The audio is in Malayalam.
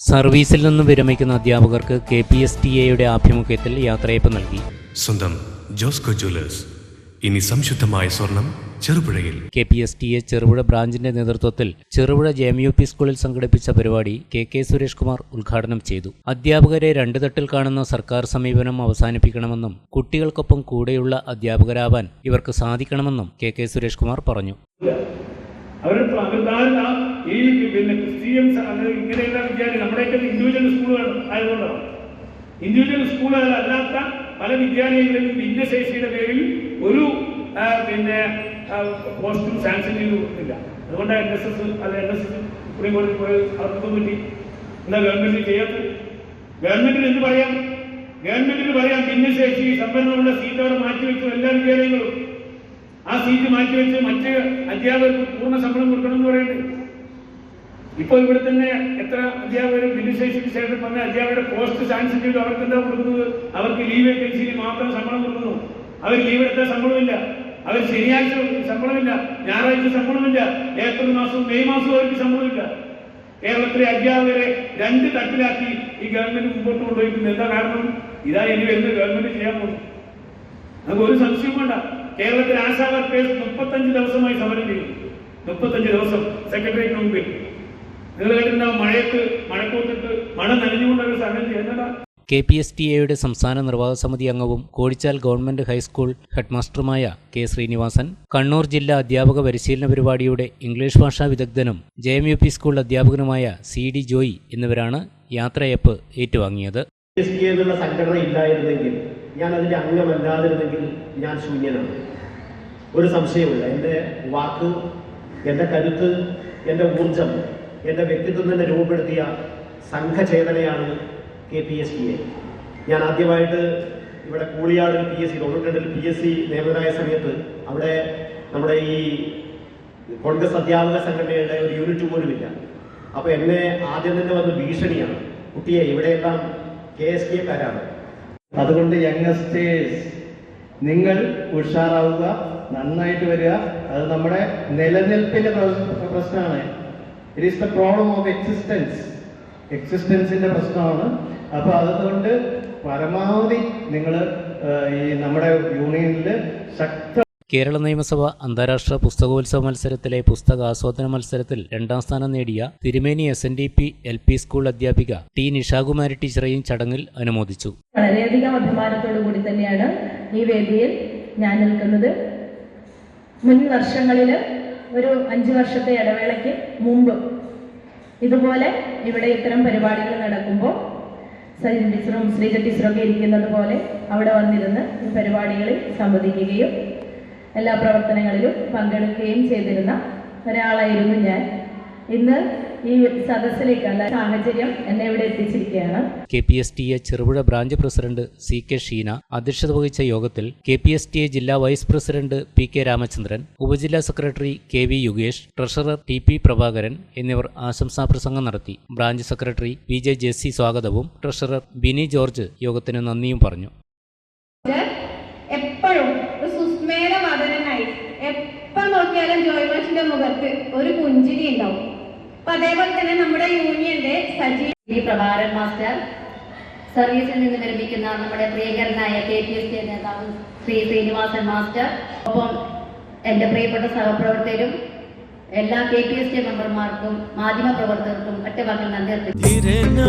സർവീസിൽ നിന്ന് വിരമിക്കുന്ന അധ്യാപകർക്ക് കെ പി എസ് ടി എയുടെ ആഭിമുഖ്യത്തിൽ യാത്രയപ്പ് നൽകി. സ്വന്തം ജോസ്കോ ജ്വല്ലേഴ്സ്. ഇനി സംശുദ്ധമായ സ്വർണം ചെറുപുഴയിൽ. K P S T A Cherupuzha ബ്രാഞ്ചിന്റെ നേതൃത്വത്തിൽ Cherupuzha J M U P സ്കൂളിൽ സംഘടിപ്പിച്ച പരിപാടി കെ കെ സുരേഷ് കുമാർ ഉദ്ഘാടനം ചെയ്തു. അധ്യാപകരെ രണ്ടു തട്ടിൽ കാണുന്ന സർക്കാർ സമീപനം അവസാനിപ്പിക്കണമെന്നും കുട്ടികൾക്കൊപ്പം കൂടെയുള്ള അധ്യാപകരാവാൻ ഇവർക്ക് സാധിക്കണമെന്നും കെ കെ സുരേഷ് കുമാർ പറഞ്ഞു. അവർ അവരുടെ ഈ പിന്നെ ക്രിസ്ത്യൻസ് അത് ഇങ്ങനെയുള്ള വിദ്യാലയം നമ്മുടെയൊക്കെ ഇൻഡിവിജ്വൽ സ്കൂളുകൾ ആയതുകൊണ്ടാണ്. ഇൻഡിവിജ്വൽ സ്കൂളുകൾ അല്ലാത്ത പല വിദ്യാലയങ്ങളിലും ഭിന്നശേഷിയുടെ പേരിൽ ഒരു പിന്നെ പോസ്റ്റും സാങ്ഷൻ ചെയ്ത് കൊടുത്തില്ല അതുകൊണ്ട് എൻ എസ് എസ് അത് എൻ എസ് എസ് സുപ്രീം കോടതി പോയി അവർക്കൊന്നും പറ്റി എന്താ ഗവൺമെന്റ് ചെയ്യാത്തത്? ഗവൺമെന്റിന് എന്ത് പറയാം? ഗവൺമെന്റിന് പറയാം ഭിന്നശേഷി സംവരണമുള്ള സീറ്റ് അവിടെ മാറ്റിവെച്ചു എല്ലാ വിദ്യാലയങ്ങളും. ആ സീറ്റ് മാറ്റിവെച്ച് മറ്റ് അധ്യാപകർക്ക് പൂർണ ശമ്പളം കൊടുക്കണം എന്ന് പറയണ്ടേ? ഇപ്പോൾ ഇവിടെ തന്നെ എത്ര അധ്യാപകർ ഭിന്നശേഷിക്ക് ശേഷം വന്ന അധ്യാപകരുടെ പോസ്റ്റ് ചെയ്ത്. അവർക്ക് എന്താ കൊടുക്കുന്നത്? അവർക്ക് ലീവ് വേക്കൻസിയിൽ മാത്രം ശമ്പളം കൊടുക്കുന്നു. അവർ ലീവ് എടുത്താൽ ശമ്പളമില്ല. അവർ ശനിയാഴ്ച ശമ്പളമില്ല. ഞായറാഴ്ച ശമ്പളമില്ല. ഏപ്രിൽ മാസവും മെയ് മാസവും അവർക്ക് ശമ്പളമില്ല. കേരളത്തിലെ അധ്യാപകരെ രണ്ട് തട്ടിലാക്കി ഈ ഗവൺമെന്റ് മുമ്പോട്ട് കൊണ്ടുപോയിരിക്കുന്നത് എന്താ കാരണം? ഇതാ ഇനി വരുന്ന ഗവൺമെന്റ് ചെയ്യാൻ പോകുന്നു. നമുക്ക് ഒരു സംശയം വേണ്ട. കേരളത്തിൽ ആശാ വർക്കേഴ്സ് മുപ്പത്തഞ്ച് ദിവസമായി സമരം ചെയ്തു. മുപ്പത്തഞ്ച് ദിവസം സെക്രട്ടറിയേറ്റിന് മുമ്പിൽ. നിങ്ങൾ കേട്ടിട്ടുണ്ടാവും മഴയത്ത് മഴക്കൂത്തിട്ട് മഴ നനഞ്ഞുകൊണ്ട് അവർ സമരം ചെയ്യുന്നതാ കെ പി എസ് ടി എയുടെ സംസ്ഥാന നിർവാഹക സമിതി അംഗവും കോഴിച്ചാൽ ഗവൺമെന്റ് ഹൈസ്കൂൾ ഹെഡ്മാസ്റ്ററുമായ കെ ശ്രീനിവാസൻ കണ്ണൂർ ജില്ലാ അധ്യാപക പരിശീലന പരിപാടിയുടെ ഇംഗ്ലീഷ് ഭാഷാ വിദഗ്ധനും J M U P school അധ്യാപകനുമായ C D Joy എന്നിവരാണ് യാത്രയപ്പ് ഏറ്റുവാങ്ങിയത്. സംഘടന ഇല്ലായിരുന്നെങ്കിൽ ഞാൻ അതിന്റെ അംഗമല്ലാതിരുന്നെങ്കിൽ ഞാൻ ശൂന്യനാണ്. ഒരു സംശയമില്ല എന്റെ വാക്ക് എന്റെ കരുത്ത് എന്റെ ഊർജം എന്റെ വ്യക്തിത്വം തന്നെ രൂപപ്പെടുത്തിയ സംഘചേതനയാണ് കെ പി എസ് സിയെ ഞാൻ ആദ്യമായിട്ട് ഇവിടെ കൂളിയാടിൽ പി എസ് സി തൊണ്ണൂറ്റിരണ്ടിൽ പി എസ് സി നിയമനായ സമയത്ത് അവിടെ നമ്മുടെ ഈ കോൺഗ്രസ് അധ്യാപക സംഘടനയുടെ ഒരു യൂണിറ്റ് പോലും ഇല്ല അപ്പൊ എന്നെ ആദ്യം തന്നെ വന്ന് ഭീഷണിയാണ്. കുട്ടിയെ ഇവിടെയെല്ലാം കെ എസ് കെ കാരാണ് അതുകൊണ്ട് യങ്സ്റ്റേഴ്സ് നിങ്ങൾ ഉഷാറാവുക നന്നായിട്ട് വരിക. അത് നമ്മുടെ നിലനിൽപ്പിന്റെ പ്രശ്നമാണ്. It is the problem of existence എക്സിസ്റ്റൻസിന്റെ പ്രശ്നമാണ്. അപ്പൊ അതുകൊണ്ട് പരമാവധി നിങ്ങൾ ഈ നമ്മുടെ യൂണിയനിൽ ശക്ത കേരള നിയമസഭ അന്താരാഷ്ട്ര പുസ്തകോത്സവ മത്സരത്തിലെ പുസ്തക ആസ്വാദന മത്സരത്തിൽ രണ്ടാം സ്ഥാനം നേടിയ Thirumeni S N D P L P school അധ്യാപിക ടി നിഷാകുമാരി ടീച്ചറെയും ചടങ്ങിൽ അനുമോദിച്ചു. വളരെയധികം അഭിമാനത്തോടു കൂടി തന്നെയാണ് ഈ വേദിയിൽ ഞാൻ നിൽക്കുന്നത്. മുൻ വർഷങ്ങളിൽ ഒരു അഞ്ച് വർഷത്തെ ഇടവേളയ്ക്ക് മുമ്പ് ഇതുപോലെ ഇവിടെ ഇത്തരം പരിപാടികൾ നടക്കുമ്പോൾ സജിൻ ടീച്ചറും ശ്രീജ ടീച്ചറും ഒക്കെ ഇരിക്കുന്നത് പോലെ അവിടെ വന്നിരുന്ന് ഈ പരിപാടികളിൽ സംവദിക്കുകയും എല്ലാ പ്രവർത്തനങ്ങളിലും പങ്കെടുക്കുകയും ചെയ്തിരുന്ന ഒരാളായിരുന്നു ഞാൻ. ഇന്ന് ഈ സദസ്സിലേക്കുള്ള സാഹചര്യം എന്നെ ഇവിടെ എത്തിച്ചിരിക്കുകയാണ്. K P S T A Cherupuzha branch president C K Sheena അധ്യക്ഷത വഹിച്ച യോഗത്തിൽ K P S T A ജില്ലാ vice president P K Ramachandran ഉപജില്ലാ secretary K V Yugesh treasurer T P Prabhakaran എന്നിവർ ആശംസാ പ്രസംഗം നടത്തി. Branch secretary V J Jessy സ്വാഗതവും ട്രഷറർ ബിനി ജോർജ് യോഗത്തിന് നന്ദിയും പറഞ്ഞു. നോക്കിയാലും ജോയ് മാഷിന്റെ മുഖത്ത് ഒരു പുഞ്ചിരി ഉണ്ടാവും. അപ്പൊ അതേപോലെ തന്നെ നമ്മുടെ യൂണിയന്റെ സജീവ പ്രഭാരൻ മാസ്റ്റർ സർവീസിൽ നിന്ന് വിരമിക്കുന്ന നമ്മുടെ പ്രിയകരനായ കെ പി എസ് കെ നേതാവ് ശ്രീ ശ്രീനിവാസൻ മാസ്റ്റർ. ഒപ്പം എന്റെ പ്രിയപ്പെട്ട സഹപ്രവർത്തകരും എല്ലാ കെ പി എസ് കെ മെമ്പർമാർക്കും മാധ്യമ പ്രവർത്തകർക്കും ഒറ്റ വാക്കിൽ നന്ദി അർപ്പിക്കുന്നു.